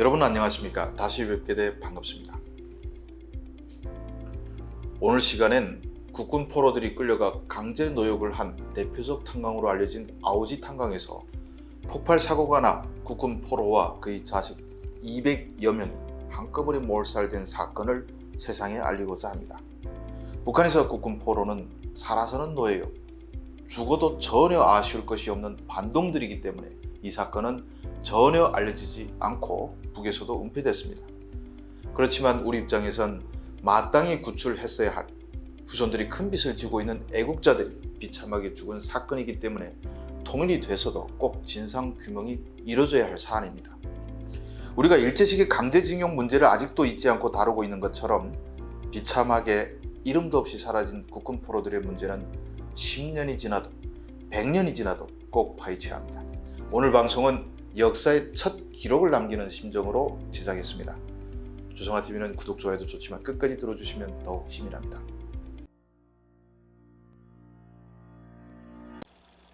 여러분 안녕하십니까? 다시 뵙게 돼 반갑습니다. 오늘 시간엔 국군 포로들이 끌려가 강제 노역을 한 대표적 탄광으로 알려진 아우지 탄광에서 폭발 사고가 나 국군 포로와 그의 자식 200여 명이 한꺼번에 몰살된 사건을 세상에 알리고자 합니다. 북한에서 국군 포로는 살아서는 노예요. 죽어도 전혀 아쉬울 것이 없는 반동들이기 때문에 이 사건은 전혀 알려지지 않고 북에서도 은폐됐습니다. 그렇지만 우리 입장에선 마땅히 구출했어야 할 후손들이 큰 빚을 지고 있는 애국자들이 비참하게 죽은 사건이기 때문에 통일이 돼서도 꼭 진상 규명이 이루어져야 할 사안입니다. 우리가 일제시기 강제징용 문제를 아직도 잊지 않고 다루고 있는 것처럼 비참하게 이름도 없이 사라진 국군 포로들의 문제는 10년이 지나도 100년이 지나도 꼭 파헤쳐야 합니다. 오늘 방송은 역사의 첫 기록을 남기는 심정으로 제작했습니다. 조성아TV는 구독, 좋아요도 좋지만 끝까지 들어주시면 더욱 힘이 납니다.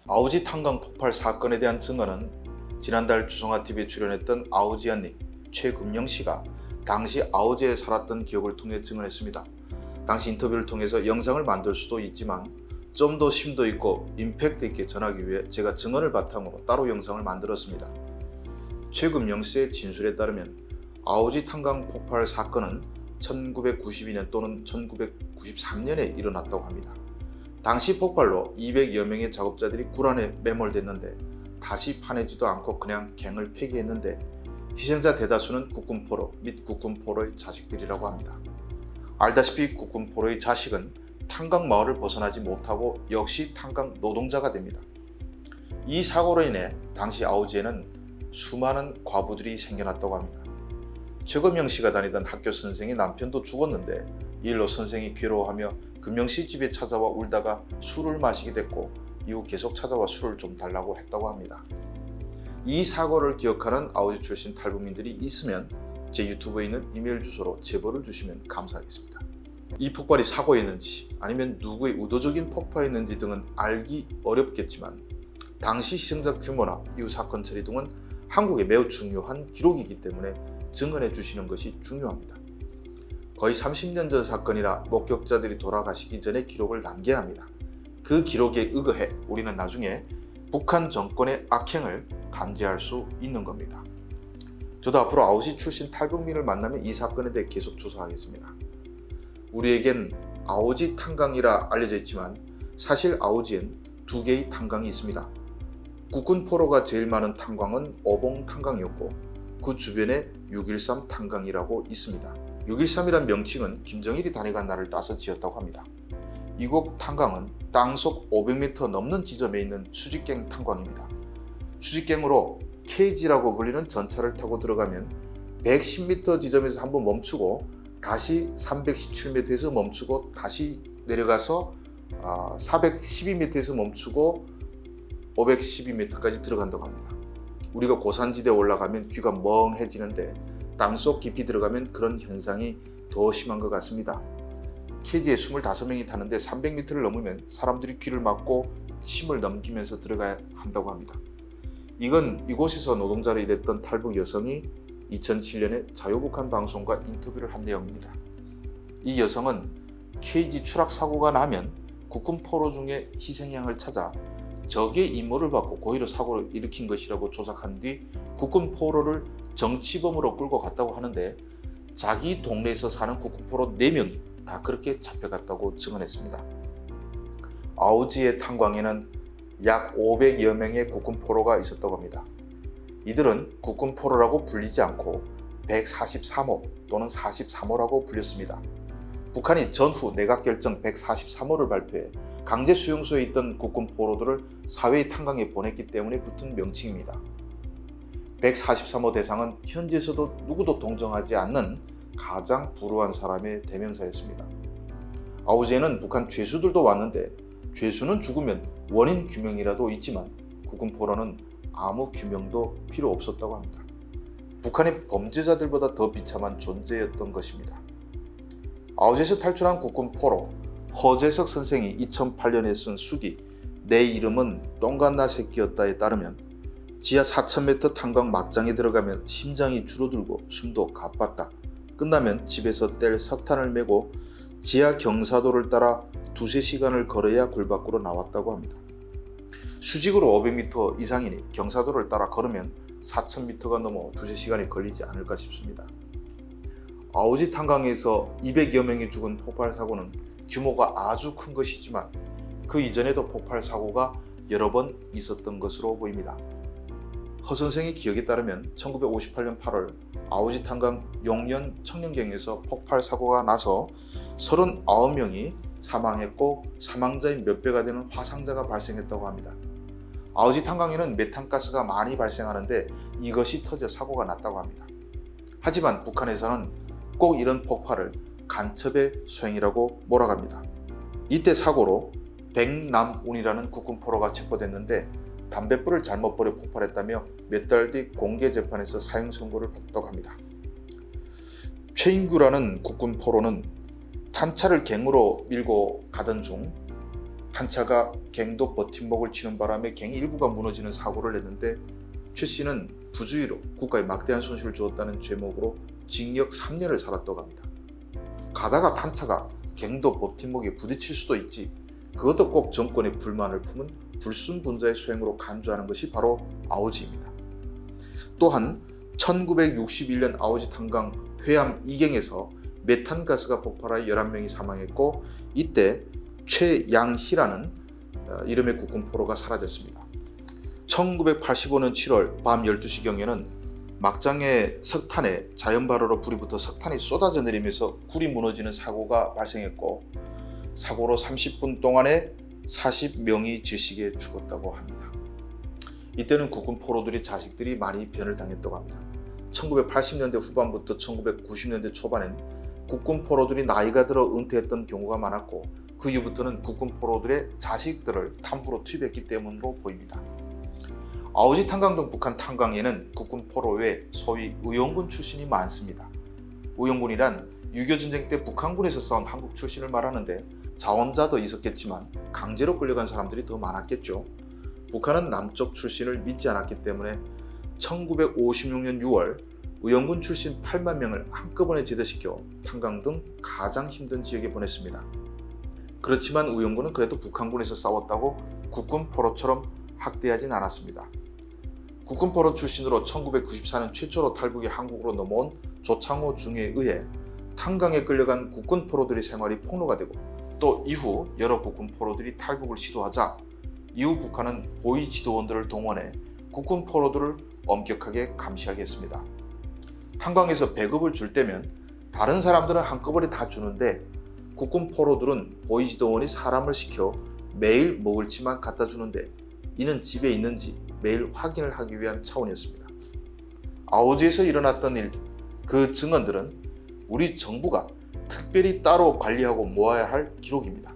아우지 탄광 폭발 사건에 대한 증언은 지난달 주성아TV에 출연했던 아우지안님 최금영 씨가 당시 아우지에 살았던 기억을 통해 증언했습니다. 당시 인터뷰를 통해서 영상을 만들 수도 있지만 좀 더 심도 있고 임팩트 있게 전하기 위해 제가 증언을 바탕으로 따로 영상을 만들었습니다. 최금영 씨의 진술에 따르면 아우지 탄광 폭발 사건은 1992년 또는 1993년에 일어났다고 합니다. 당시 폭발로 200여 명의 작업자들이 굴안에 매몰됐는데 다시 파내지도 않고 그냥 갱을 폐기했는데 희생자 대다수는 국군포로 및 국군포로의 자식들이라고 합니다. 알다시피 국군포로의 자식은 탄광 마을을 벗어나지 못하고 역시 탄광 노동자가 됩니다. 이 사고로 인해 당시 아우지에는 수많은 과부들이 생겨났다고 합니다. 최금영 씨가 다니던 학교 선생의 남편도 죽었는데 이 일로 선생이 괴로워하며 금영 씨 집에 찾아와 울다가 술을 마시게 됐고 이후 계속 찾아와 술을 좀 달라고 했다고 합니다. 이 사고를 기억하는 아우지 출신 탈북민들이 있으면 제 유튜브에 있는 이메일 주소로 제보를 주시면 감사하겠습니다. 이 폭발이 사고였는지 아니면 누구의 의도적인 폭파였는지 등은 알기 어렵겠지만 당시 희생자 규모나 이후 사건 처리 등은 한국에 매우 중요한 기록이기 때문에 증언해 주시는 것이 중요합니다. 거의 30년 전 사건이라 목격자들이 돌아가시기 전에 기록을 남겨야 합니다. 그 기록에 의거해 우리는 나중에 북한 정권의 악행을 감지할 수 있는 겁니다. 저도 앞으로 아우지 출신 탈북민을 만나면 이 사건에 대해 계속 조사하겠습니다. 우리에겐 아우지 탄광이라 알려져 있지만 사실 아우지엔 두 개의 탄광이 있습니다. 국군 포로가 제일 많은 탄광은 어봉 탄광이었고 그 주변에 613 탄광이라고 있습니다. 613이란 명칭은 김정일이 다녀간 날을 따서 지었다고 합니다. 이곳 탄광은 땅속 500m 넘는 지점에 있는 수직갱 탄광입니다. 수직갱으로 KG라고 불리는 전차를 타고 들어가면 110m 지점에서 한번 멈추고 다시 317m에서 멈추고 다시 내려가서 412m에서 멈추고 512m까지 들어간다고 합니다. 우리가 고산지대에 올라가면 귀가 멍해지는데 땅속 깊이 들어가면 그런 현상이 더 심한 것 같습니다. 케이지에 25명이 타는데 300m를 넘으면 사람들이 귀를 막고 침을 넘기면서 들어가야 한다고 합니다. 이건 이곳에서 노동자로 일했던 탈북 여성이 2007년에 자유북한 방송과 인터뷰를 한 내용입니다. 이 여성은 케이지 추락 사고가 나면 국군 포로 중에 희생양을 찾아 적의 임무를 받고 고의로 사고를 일으킨 것이라고 조작한 뒤 국군 포로를 정치범으로 끌고 갔다고 하는데 자기 동네에서 사는 국군 포로 4명이 다 그렇게 잡혀갔다고 증언했습니다. 아우지의 탄광에는 약 500여 명의 국군 포로가 있었다고 합니다. 이들은 국군 포로라고 불리지 않고 143호 또는 43호라고 불렸습니다. 북한이 전후 내각결정 143호를 발표해 강제 수용소에 있던 국군 포로들을 사회의 탄광에 보냈기 때문에 붙은 명칭입니다. 143호 대상은 현지에서도 누구도 동정하지 않는 가장 불우한 사람의 대명사였습니다. 아우지에는 북한 죄수들도 왔는데 죄수는 죽으면 원인 규명이라도 있지만 국군 포로는 아무 규명도 필요 없었다고 합니다. 북한의 범죄자들보다 더 비참한 존재였던 것입니다. 아우지에서 탈출한 국군 포로 허재석 선생이 2008년에 쓴 수기 내 이름은 똥간나 새끼였다에 따르면 지하 4,000m 탄광 막장에 들어가면 심장이 줄어들고 숨도 가빴다. 끝나면 집에서 뗄 석탄을 메고 지하 경사도를 따라 두세 시간을 걸어야 굴 밖으로 나왔다고 합니다. 수직으로 500m 이상이니 경사도를 따라 걸으면 4,000m가 넘어 두세 시간이 걸리지 않을까 싶습니다. 아우지 탄광에서 200여 명이 죽은 폭발 사고는 규모가 아주 큰 것이지만 그 이전에도 폭발 사고가 여러 번 있었던 것으로 보입니다. 허 선생의 기억에 따르면 1958년 8월 아우지 탄광 용년 청년경에서 폭발 사고가 나서 39명이 사망했고 사망자의 몇 배가 되는 화상자가 발생했다고 합니다. 아우지 탄광에는 메탄가스가 많이 발생하는데 이것이 터져 사고가 났다고 합니다. 하지만 북한에서는 꼭 이런 폭발을 간첩의 소행이라고 몰아갑니다. 이때 사고로 백남운이라는 국군포로가 체포됐는데 담뱃불을 잘못 버려 폭발했다며 몇 달 뒤 공개 재판에서 사형 선고를 받았다고 합니다. 최인규라는 국군포로는 탄차를 갱으로 밀고 가던 중 탄차가 갱도 버팀목을 치는 바람에 갱 일부가 무너지는 사고를 냈는데 최 씨는 부주의로 국가에 막대한 손실을 주었다는 죄목으로 징역 3년을 살았다고 합니다. 가다가 탄차가 갱도 버팀목에 부딪힐 수도 있지 그것도 꼭 정권의 불만을 품은 불순분자의 수행으로 간주하는 것이 바로 아우지입니다. 또한 1961년 아우지 탄광 회암 이경에서 메탄가스가 폭발하여 11명이 사망했고 이때 최양희라는 어, 이름의 국군포로가 사라졌습니다. 1985년 7월 밤 12시경에는 막장의 석탄에 자연발화로 불이 붙어 석탄이 쏟아져 내리면서 굴이 무너지는 사고가 발생했고 사고로 30분 동안에 40명이 질식에 죽었다고 합니다. 이때는 국군 포로들이 자식들이 많이 변을 당했다고 합니다. 1980년대 후반부터 1990년대 초반엔 국군 포로들이 나이가 들어 은퇴했던 경우가 많았고 그 이후부터는 국군 포로들의 자식들을 탐부로 투입했기 때문으로 보입니다. 아우지 탄광 등 북한 탄광에는 국군 포로 외 소위 의용군 출신이 많습니다. 의용군이란 6.25 전쟁 때 북한군에서 싸운 한국 출신을 말하는데 자원자도 있었겠지만 강제로 끌려간 사람들이 더 많았겠죠. 북한은 남쪽 출신을 믿지 않았기 때문에 1956년 6월 의용군 출신 8만 명을 한꺼번에 제대시켜 탄광 등 가장 힘든 지역에 보냈습니다. 그렇지만 의용군은 그래도 북한군에서 싸웠다고 국군 포로처럼 학대하진 않았습니다. 국군 포로 출신으로 1994년 최초로 탈북이 한국으로 넘어온 조창호 중에 의해 탄광에 끌려간 국군 포로들의 생활이 폭로가 되고 또 이후 여러 국군 포로들이 탈북을 시도하자 이후 북한은 고위 지도원들을 동원해 국군 포로들을 엄격하게 감시하게 했습니다. 탄광에서 배급을 줄 때면 다른 사람들은 한꺼번에 다 주는데 국군 포로들은 고위 지도원이 사람을 시켜 매일 먹을지만 갖다 주는데 이는 집에 있는지 매일 확인을 하기 위한 차원이었습니다. 아우지에서 일어났던 일, 그 증언들은 우리 정부가 특별히 따로 관리하고 모아야 할 기록입니다.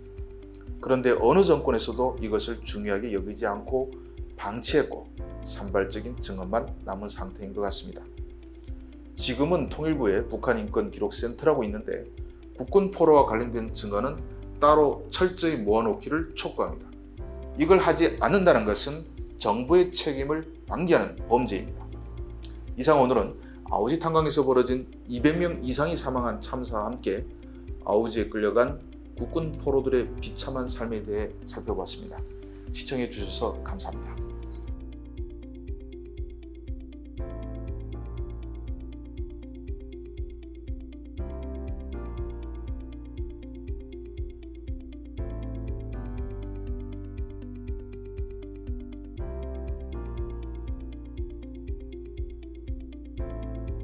그런데 어느 정권에서도 이것을 중요하게 여기지 않고 방치했고 산발적인 증언만 남은 상태인 것 같습니다. 지금은 통일부에 북한 인권 기록 센터라고 있는데 국군 포로와 관련된 증언은 따로 철저히 모아놓기를 촉구합니다. 이걸 하지 않는다는 것은 정부의 책임을 방기하는 범죄입니다. 이상 오늘은 아우지 탄광에서 벌어진 200명 이상이 사망한 참사와 함께 아우지에 끌려간 국군 포로들의 비참한 삶에 대해 살펴봤습니다. 시청해 주셔서 감사합니다.